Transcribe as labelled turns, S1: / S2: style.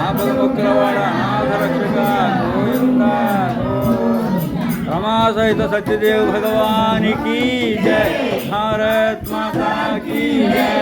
S1: ఆపద ముక్కులవాడ అనాథరక్షక గోవింద. గోవింద సత్యదేవ్ భగవానికి జయ భారత్ మాతా కీ జయ